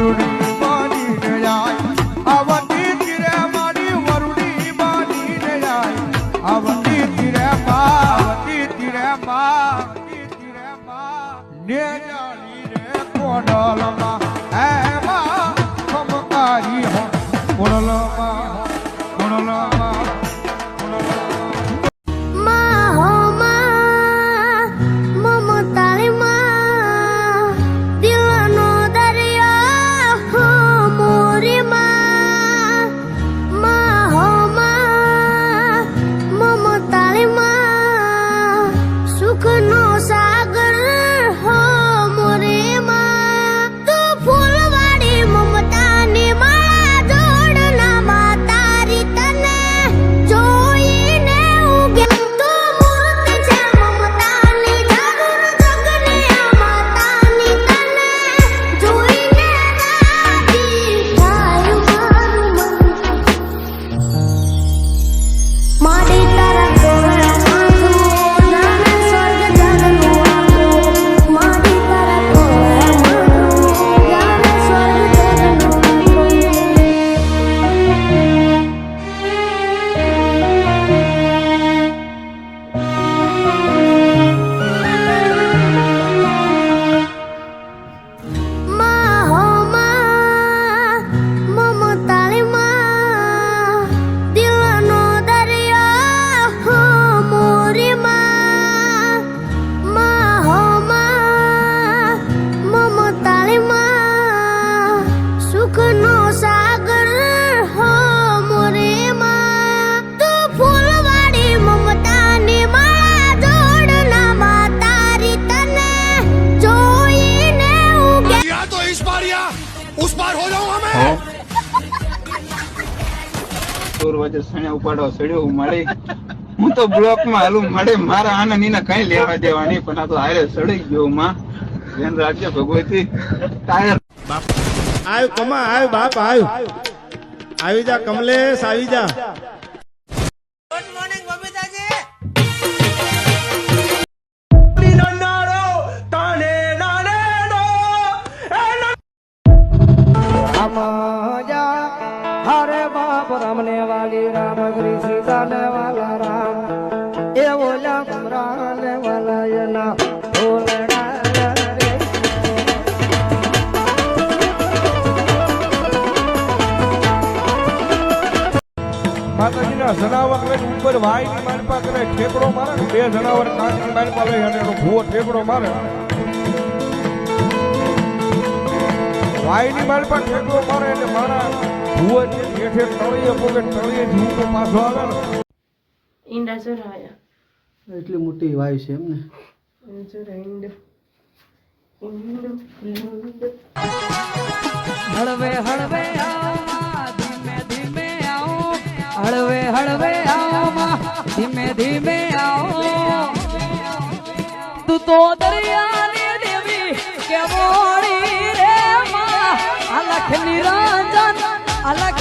વરુડી બનીને જાય આવતી તીરે મારી વરુડી બનીને જાય આવતી તીરે માં આવતી તીરે માં આવતી તીરે માં ને જાણી રે કોડલમાં ચોર વચ્ચે સણ્યા ઉપાડો સડ્યો મળે હું તો બ્લોકમાં હાલું મળે મારા આના નીના કઈ લેવા દેવા નહીં પણ આ તો હારે સડી ગયો માં. ધ્યાન રાખજે ભગવતી. ટાયર. આવ કમા આવ બાપ આવ આવી જા કમલેશ આવી જા. હરે બાપ રમને વાલી રામ શ્રી સીતા ને વાલા રામ. એ ઓલા કમરા ને વાલા એના જનાવર લઈને ઉપર વાયની માલપા કરે, ઠેકડો મારે બે જનાવર કાંચની માલપા લઈ અને એનો ભૂવો ઠેકડો મારે. વાયની માલપા ઠેકડો મારે એટલે મારા ભૂવો જે ઠેઠે તળિયે પોકે તળિયે ઊંચો પાછો આવે ને ઈંડા ચરાયા એટલી મોટી વાય છે એમને હળવે હળવે આવમાં ધીમે ધીમે આવો. હળવે હળવે આવમાં ધીમે ધીમે આવો. તું તો દરિયા I like